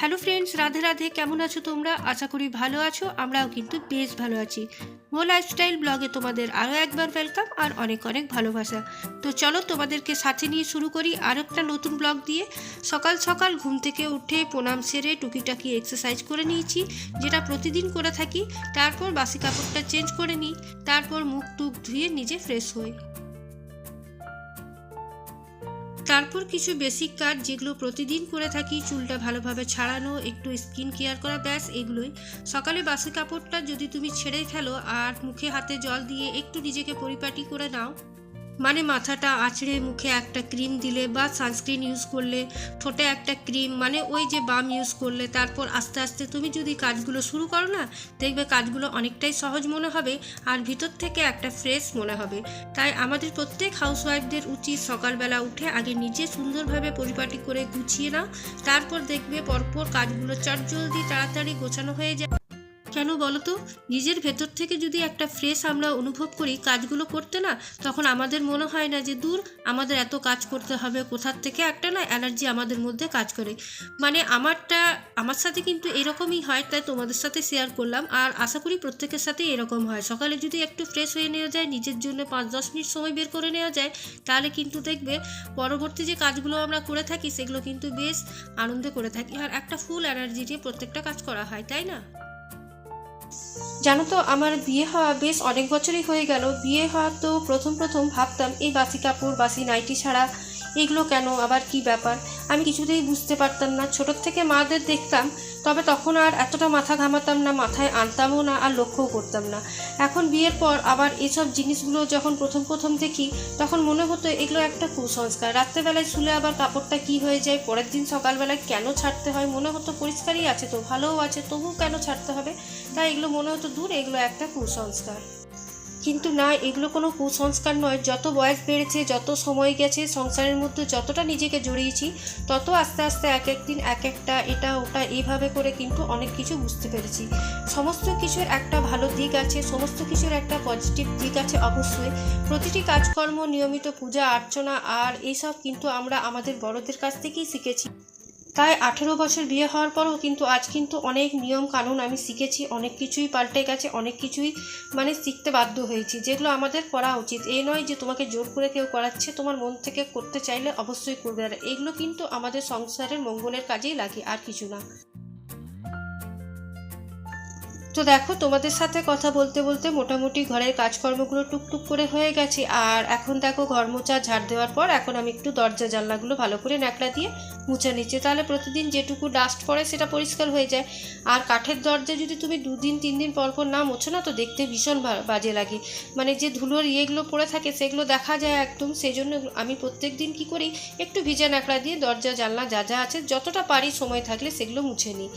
Hello friends Radhe Radhe, কেমন আছো তোমরা? আশা করি ভালো আছো, আমরাও কিন্তু বেশ ভালো আছি। মো লাইফস্টাইল ব্লগে তোমাদের আরও একবার ওয়েলকাম আর অনেক অনেক ভালোবাসা। তো চলো তোমাদেরকে সাথে নিয়ে শুরু করি আর একটা নতুন ব্লগ দিয়ে। সকাল সকাল ঘুম থেকে উঠে প্রণাম সেরে টুকিটাকি এক্সারসাইজ করে নিয়েছি, যেটা প্রতিদিন করে থাকি। তারপর বাসি কাপড়টা চেঞ্জ করে নিই, তারপর মুখ টুক ধুয়ে নিজে ফ্রেশ হই। তারপর কিছু বেসিক কাজ যেগুলো প্রতিদিন করে থাকি, চুলটা ভালোভাবে ছাড়ানো, একটু স্কিন কেয়ার করা, ব্যাস এগুলোই। সকালে বাসি কাপড়টা যদি তুমি ছেড়ে ফেলো আর মুখে হাতে জল দিয়ে একটু নিজেকে পরিপাটি করে নাও মানে মাথাটা আঁচড়ে মুখে একটা ক্রিম দিলে বা সানস্ক্রিন ইউজ করলে, ঠোঁটে একটা ক্রিম মানে ওই যে বাম ইউজ করলে, তারপর আস্তে আস্তে তুমি যদি কাজগুলো শুরু করো না, দেখবে কাজগুলো অনেকটাই সহজ মনে হবে আর ভিতর থেকে একটা ফ্রেশ মনে হবে। তাই আমাদের প্রত্যেক হাউসওয়াইফদের উচিত সকালবেলা উঠে আগে নিজে সুন্দরভাবে পরিপাটি করে গুছিয়ে নাও, তারপর দেখবে পরপর কাজগুলো চটজলদি তাড়াতাড়ি গোছানো হয়ে যায়। কেন বলো তো নিজের ভেতর থেকে যদি একটা ফ্রেশ আমরা অনুভব করি, কাজগুলো করতে না, তখন আমাদের মনে হয় না যে দূর, আমাদের এত কাজ করতে হবে, কোথার থেকে একটা না এনার্জি আমাদের মধ্যে কাজ করে। মানে আমারটা, আমার সাথে কিন্তু এরকমই হয়, তাই তোমাদের সাথে শেয়ার করলাম। আর আশা করি প্রত্যেকের সাথেই এরকম হয়। সকালে যদি একটু ফ্রেশ হয়ে নেওয়া যায়, নিজের জন্য পাঁচ দশ মিনিট সময় বের করে নেওয়া যায়, তাহলে কিন্তু দেখবে পরবর্তী যে কাজগুলো আমরা করে থাকি, সেগুলো কিন্তু বেশ আনন্দে করে থাকি। আর একটা ফুল এনার্জি দিয়ে প্রত্যেকটা কাজ করা হয়, তাই না? জানো তো, আমার বিয়ে হওয়া বেশ অনেক বছরই হয়ে গেল। বিয়ে হওয়া তো প্রথম প্রথম ভাবতাম, এই বাসি কাপড়, বাসি নাইটি ছাড়া এগুলো কেন? আবার কি ব্যাপার? আমি কিছুতেই বুঝতে পারতাম না। ছোটোর থেকে মাদের দেখতাম, তবে তখন আর এতটা মাথা ঘামাতাম না, মাথায় আনতামও না আর লক্ষ্যও করতাম না। এখন বিয়ের পর আবার এসব জিনিসগুলো যখন প্রথম প্রথম দেখি, তখন মনে হতো এগুলো একটা কুসংস্কার। রাত্রেবেলায় শুলে আবার কাপড়টা কি হয়ে যায়, পরের দিন সকালবেলায় কেন ছাড়তে হয়? মনে হতো পরিষ্কারই আছে তো, ভালোও আছে, তবুও কেন ছাড়তে হবে? তাই এগুলো মনে হতো, দূর, এগুলো একটা কুসংস্কার। কিন্তু না, এগুলো কোনো কুসংস্কার নয়। যত বয়স বেড়েছে, যত সময় গেছে, সংসারের মধ্যে যতটা নিজেকে জড়িয়েছি, তত আস্তে আস্তে এক এক দিন, এক একটা এটা, ওটা, এইভাবে করে কিন্তু অনেক কিছু বুঝতে পেরেছি। সমস্ত কিছুর একটা ভালো দিক আছে, সমস্ত কিছুর একটা পজিটিভ দিক আছে অবশ্যই। প্রতিটি কাজকর্ম, নিয়মিত পূজা, অর্চনা, আর এইসব কিন্তু আমরা আমাদের বড়দের কাছ থেকেই শিখেছি। তাই আঠেরো বছর বিয়ে হওয়ার পরও কিন্তু আজ কিন্তু অনেক নিয়ম কানুন আমি শিখেছি, অনেক কিছুই পাল্টে গেছে, অনেক কিছুই মানে শিখতে বাধ্য হয়েছি, যেগুলো আমাদের করা উচিত। এই নয় যে তোমাকে জোর করে কেউ করাচ্ছে, তোমার মন থেকে করতে চাইলে অবশ্যই করবে, আর এগুলো কিন্তু আমাদের সংসারের মঙ্গলের কাজেই লাগে, আর কিছু না। তো দেখো, তোমাদের সাথে কথা বলতে বলতে মোটামুটি ঘরের কাজকর্মগুলো টুকটুক করে হয়ে গেছে। আর এখন দেখো ঘর মোচা ঝাড় দেওয়ার পর এখন আমি একটু দরজা জানলাগুলো ভালো করে ন্যাকড়া দিয়ে মুছে নিচ্ছি। তাহলে প্রতিদিন যেটুকু ডাস্ট পড়ে সেটা পরিষ্কার হয়ে যায়। আর কাঠের দরজা যদি তুমি দুদিন তিন দিন পর পর না মোছো না, তো দেখতে ভীষণ বাজে লাগে। মানে যে ধুলোর ইয়েগুলো পড়ে থাকে সেগুলো দেখা যায় একদম। সেই জন্য আমি প্রত্যেক দিন কী করি, একটু ভিজা ন্যাকড়া দিয়ে দরজা, জানলা যা যা আছে, যতটা পারি সময় থাকলে সেগুলো মুছে নিই।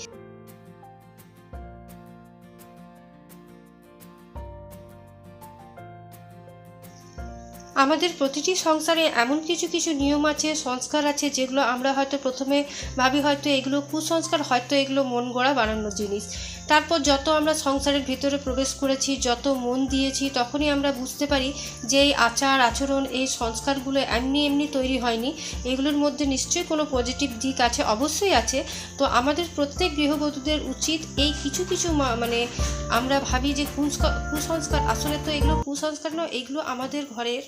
আমাদের প্রতিটি সংসারে এমন কিছু কিছু নিয়ম আছে, সংস্কার আছে, যেগুলো আমরা হয়তো প্রথমে ভাবি হয়তো এগুলো কুসংস্কার, হয়তো এগুলো মন গড়া বানানোর জিনিস। তারপর যত আমরা সংসারের ভিতরে প্রবেশ করেছি, যত মন দিয়েছি, তখনই আমরা বুঝতে পারি যে এই আচার, আচরণ, এই সংস্কারগুলো এমনি এমনি তৈরি হয়নি। এগুলোর মধ্যে নিশ্চয়ই কোনো পজিটিভ দিক আছে? অবশ্যই আছে। তো আমাদের প্রত্যেক গৃহবধূদের উচিত এই কিছু কিছু মানে আমরা ভাবি যে কুসংস্কার আসলে তো এগুলো কুসংস্কার নয়, এগুলো আমাদের ঘরের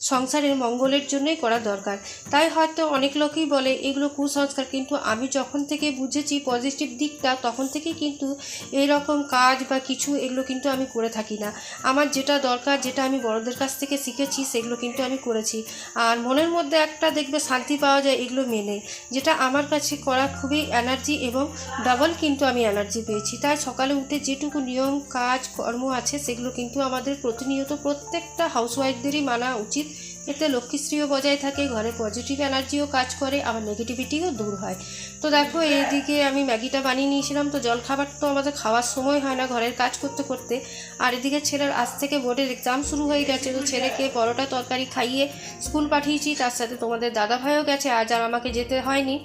সংসারের মঙ্গলের জন্যই করা দরকার। তাই হয়তো অনেক লোকই বলে, এগুলো কুসংস্কার। কিন্তু আমি যখন থেকে বুঝেছি পজিটিভ দিকটা, তখন থেকেই কিন্তু এই রকম কাজ বা কিছু এগুলো কিন্তু আমি করে থাকি না। আমার যেটা দরকার, যেটা আমি বড়দের কাছ থেকে শিখেছি, সেগুলো কিন্তু আমি করেছি। আর মনের মধ্যে একটা দেখবে শান্তি পাওয়া যায়, এগুলো মেনে। যেটা আমার কাছে করা খুবই এনার্জি এবং ডাবল কিন্তু আমি এনার্জি পেয়েছি। তাই সকালে উঠে যেটুকু নিয়ম, কাজ, কর্ম আছে, সেগুলো কিন্তু আমাদের প্রতিনিয়ত প্রত্যেকটা হাউসওয়াইফদেরই মানা উচিত। এতে লক্ষ্মীশ্রীও বজায় থাকে, ঘরে পজিটিভ এনার্জিও কাজ করে, আবার নেগেটিভিটিও দূর হয়। তো দেখো, এইদিকে আমি ম্যাগিটা বানিয়ে নিয়েছিলাম, তো জল খাবার তো আমাদের খাওয়ার সময় হয় না ঘরের কাজ করতে করতে। আর এদিকে ছেলের আজ থেকে বোর্ডের এক্সাম শুরু হয়ে গেছে, তো ছেলেকে পরোটা তরকারি খাইয়ে স্কুল পাঠিয়েছি, তার সাথে তোমাদের দাদা ভাইও গেছে, আজ আর আমাকে যেতে হয়নি।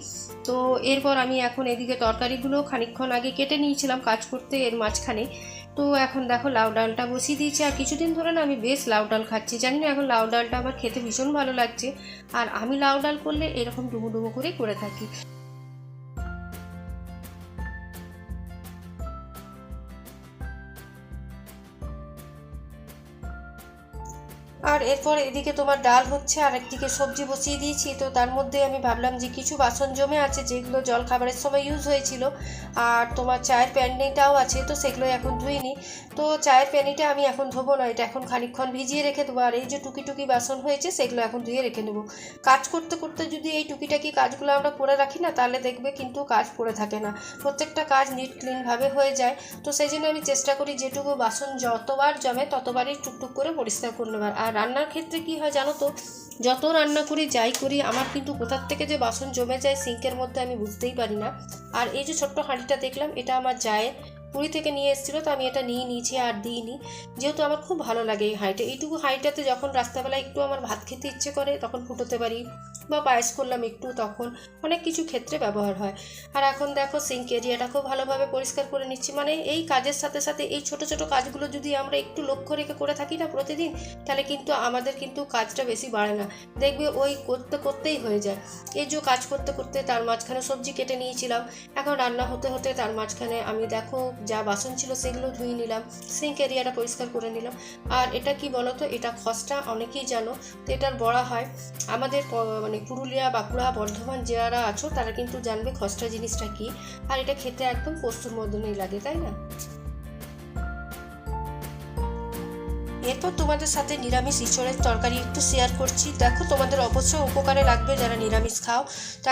তো এরপর আমি এখন এদিকে তরকারিগুলো খানিকক্ষণ আগে কেটে নিয়েছিলাম, কাজ করতে এর মাঝখানে। তো এখন দেখো লাউ ডালটা বসিয়ে দিয়েছি, আর কিছুদিন ধরে না আমি বেশ লাউ ডাল খাচ্ছি। জানি না এখন লাউ ডালটা আমার খেতে ভীষণ ভালো লাগছে, আর আমি লাউ ডাল করলে এরকম ডুবো ডুবো করেই করে থাকি। আর এরপর এদিকে তোমার ডাল হচ্ছে, আর একদিকে সবজি বসিয়ে দিয়েছি। তো তার মধ্যে আমি ভাবলাম যে কিছু বাসন জমে আছে, যেগুলো জল খাবারের সময় ইউজ হয়েছিল। আর তোমার চায়ের প্যানিটাও আছে, তো সেগুলো এখন ধুইনি তো চায়ের প্যানিটা আমি এখন ধোবো না, এটা এখন খানিকক্ষণ ভিজিয়ে রেখে দেবো। আর এই যে টুকি টুকি বাসন হয়েছে, সেগুলো এখন ধুয়ে রেখে নেব কাজ করতে করতে যদি এই টুকিটাকি কাজগুলো আমরা করে রাখি না, তাহলে দেখবে কিন্তু কাজ পড়ে থাকে না। প্রত্যেকটা কাজ নিট ক্লিনভাবে হয়ে যায়। তো সেই জন্য আমি চেষ্টা করি যেটুকু বাসন যতবার জমে, ততবারই টুকটুক করে পরিষ্কার করে নেবার। আর রান্নার ক্ষেত্রে কি হয় জানো তো, যত রান্না করি, যাই করি, আমার কিন্তু কোথার থেকে যে বাসন জমে যায়, সিঙ্কের মধ্যে আমি বুঝতেই পারি না। আর এই যে ছোট্ট হাঁড়িটা দেখলাম এটা আমার যায় পুরী থেকে নিয়ে এসেছিল, তো আমি এটা নিয়ে নিয়েছি আর দিইনি। যেহেতু আমার খুব ভালো লাগে এই হাঁড়িটা। এইটুকু হাঁড়িটাতে যখন রাস্তাবেলায় একটু আমার ভাত খেতে ইচ্ছে করে, তখন ফুটোতে পারি বা পায়েস করলাম একটু, তখন অনেক কিছু ক্ষেত্রে ব্যবহার হয়। আর এখন দেখো সিঙ্ক এরিয়াটা খুব ভালোভাবে পরিষ্কার করে নিচ্ছি। মানে এই কাজের সাথে সাথে এই ছোট ছোট কাজগুলো যদি আমরা একটু লক্ষ্য রেখে করে থাকি না প্রতিদিন, তাহলে কিন্তু আমাদের কিন্তু কাজটা বেশি বাড়ে না। দেখবে ওই করতে করতেই হয়ে যায়। এই যে কাজ করতে করতে তার মাঝখানে সবজি কেটে নিয়েছিলাম। এখন রান্না হতে হতে তার মাঝখানে আমি দেখো যা বাসন ছিল সেগুলো ধুয়ে নিলাম সিঙ্ক এরিয়াটা পরিষ্কার করে নিলাম। আর এটা কি বলতো, এটা খসটা অনেকেই জানো, তো এটার বড়া হয়। আমাদের মানে পুরুলিয়া, বাঁকুড়া, বর্ধমান যারা আছো, তারা কিন্তু জানবে খসটা জিনিসটা কি। আর এটা খেতে একদম পোস্তুর মতনই লাগে, তাই না? এরপর তোমাদের সাথে নিরামিষ ইঁচড়ের তরকারি একটু শেয়ার করছি। দেখো তোমাদের অবশ্যই উপকারে লাগবে যারা নিরামিষ খাও।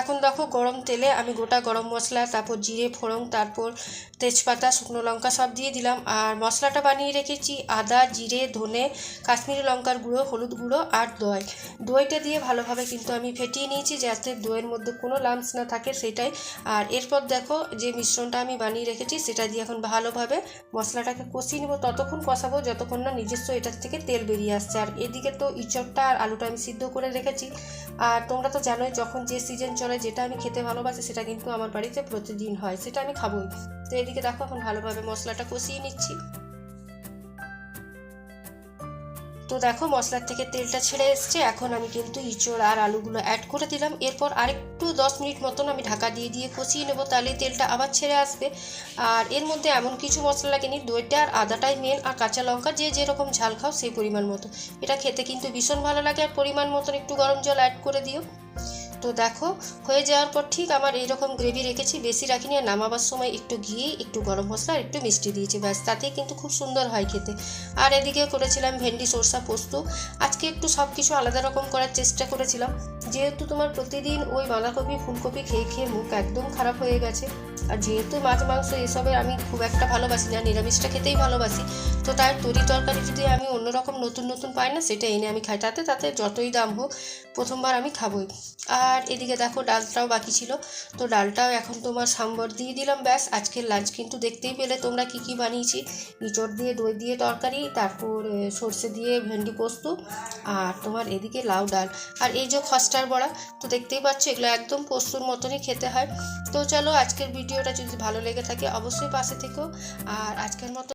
এখন দেখো গরম তেলে আমি গোটা গরম মশলা, তারপর জিরে, ফোড়ন, তারপর তেজপাতা, শুকনো লঙ্কা সব দিয়ে দিলাম। আর মশলাটা বানিয়ে রেখেছি আদা, জিরে, ধনে, কাশ্মীরি লঙ্কার গুঁড়ো, হলুদ গুঁড়ো আর দই। দইটা দিয়ে ভালোভাবে কিন্তু আমি ফেটিয়ে নিয়েছি যাতে দইয়ের মধ্যে কোনো লামস না থাকে সেটাই। আর এরপর দেখো যে মিশ্রণটা আমি বানিয়ে রেখেছি সেটা দিয়ে এখন ভালোভাবে মশলাটাকে কষিয়ে নেব। ততক্ষণ কষাবো, যতক্ষণ না নিজস্ব এটার থেকে তেল বেরিয়ে আসছে। আর এদিকে তো ইঁচড়টা আর আলুটা আমি সিদ্ধ করে রেখেছি। আর তোমরা তো জানোই, যখন যে সিজন চলে, যেটা আমি খেতে ভালোবাসি, সেটা কিন্তু আমার বাড়িতে প্রতিদিন হয়, সেটা আমি খাবোই। তো এদিকে দেখো, এখন ভালোভাবে মশলাটা কষিয়ে নিচ্ছি। তো দেখো, মশলার থেকে তেলটা ছেড়ে এসছে। এখন আমি কিন্তু ইঁচড় আর আলুগুলো অ্যাড করে দিলাম। এরপর আরেকটু দশ মিনিট মতন আমি ঢাকা দিয়ে দিয়ে কষিয়ে নেব, তাহলে তেলটা আবার ছেড়ে আসবে। আর এর মধ্যে এমন কিছু মশলা লাগেনি, দইটা আর আদাটাই মেন আর কাঁচা লঙ্কা যে যেরকম ঝাল খাও সেই পরিমাণ মতো। এটা খেতে কিন্তু ভীষণ ভালো লাগে, আর পরিমাণ মতন একটু গরম জল অ্যাড করে দিও। তো দেখো, হয়ে যাওয়ার পর ঠিক আমার এইরকম গ্রেভি রেখেছি, বেশি রাখিনি আর নামাবার সময় একটু ঘি, একটু গরম মশলা আর একটু মিষ্টি দিয়েছি। ব্যাস, তাতেই কিন্তু খুব সুন্দর হয় খেতে। আর এদিকে করেছিলাম ভেন্ডি, সরষা, পোস্ত। আজকে একটু সব কিছু আলাদা রকম করার চেষ্টা করেছিলাম। যেহেতু তোমার প্রতিদিন ওই বাঁধাকপি, ফুলকপি খেয়ে খেয়ে মুখ একদম খারাপ হয়ে গেছে। আর যেহেতু মাছ, মাংস এসবের আমি খুব একটা ভালোবাসি না, নিরামিষটা খেতেই ভালোবাসি, তো তার তরি তরকারি যদি আমি অন্যরকম নতুন নতুন পাই না, সেটা এনে আমি খাই। তাতে তাতে যতই দাম হোক, প্রথমবার আমি খাবই। আর এদিকে দেখো, ডালটাও বাকি ছিল, তো ডালটাও এখন তোমার সাম্বর দিয়ে দিলাম, ব্যাস। আজকের লাঞ্চ কিন্তু দেখতেই পেলে তোমরা কি কি বানিয়েছি। ইঁচড় দিয়ে, দই দিয়ে তরকারি, তারপর সর্ষে দিয়ে ভেন্ডি পোস্ত, আর তোমার এদিকে লাউ ডাল। আর এই যে খস্টার বড়া, তো দেখতেই পাচ্ছ, এগুলো একদম পোস্তর মতনই খেতে হয়। তো চলো, আজকের ভিডিওটা যদি ভালো লেগে থাকে অবশ্যই পাশে থেকো। আর আজকের মতো